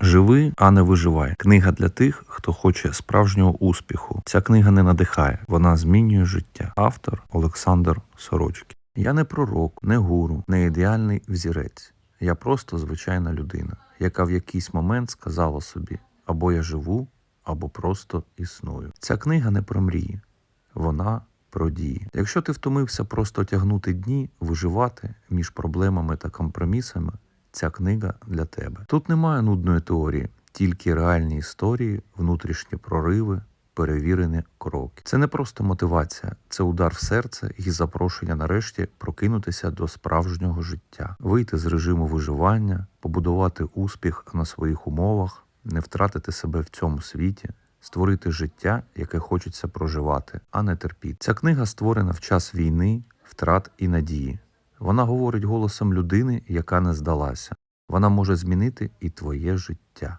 Живи, а не виживай. Книга для тих, хто хоче справжнього успіху. Ця книга не надихає, вона змінює життя. Автор Олександр Сорочкін. Я не пророк, не гуру, не ідеальний взірець. Я просто звичайна людина, яка в якийсь момент сказала собі: або я живу, або просто існую. Ця книга не про мрії, вона про дії. Якщо ти втомився просто тягнути дні, виживати між проблемами та компромісами, ця книга для тебе. Тут немає нудної теорії, тільки реальні історії, внутрішні прориви, перевірені кроки. Це не просто мотивація, це удар в серце і запрошення нарешті прокинутися до справжнього життя, вийти з режиму виживання, побудувати успіх на своїх умовах, не втратити себе в цьому світі. Створити життя, яке хочеться проживати, а не терпіти. Ця книга створена в час війни, втрат і надії. Вона говорить голосом людини, яка не здалася. Вона може змінити і твоє життя.